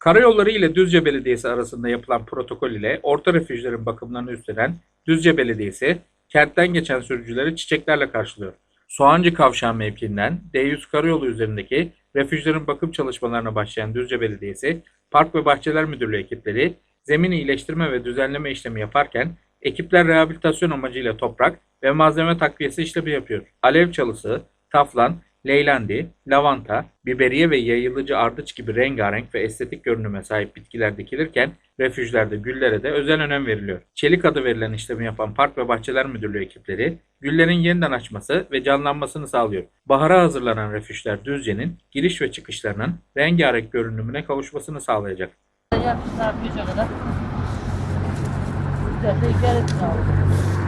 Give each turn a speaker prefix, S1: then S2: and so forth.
S1: Karayolları ile Düzce Belediyesi arasında yapılan protokol ile orta refüjlerin bakımlarını üstlenen Düzce Belediyesi, kentten geçen sürücüleri çiçeklerle karşılıyor. Soğancı Kavşağı mevkiinden D100 Karayolu üzerindeki refüjlerin bakım çalışmalarına başlayan Düzce Belediyesi, Park ve Bahçeler Müdürlüğü ekipleri zemin iyileştirme ve düzenleme işlemi yaparken ekipler rehabilitasyon amacıyla toprak ve malzeme takviyesi işlemi yapıyor. Alev çalısı, taflan, leylandi, lavanta, biberiye ve yayılıcı ardıç gibi rengarenk ve estetik görünüme sahip bitkiler dikilirken refüjlerde güllere de özel önem veriliyor. Çelik adı verilen işlemi yapan Park ve Bahçeler Müdürlüğü ekipleri güllerin yeniden açması ve canlanmasını sağlıyor. Bahara hazırlanan refüjler Düzce'nin giriş ve çıkışlarının rengarenk görünümüne kavuşmasını sağlayacak.
S2: Yapmışlar bir kadar. De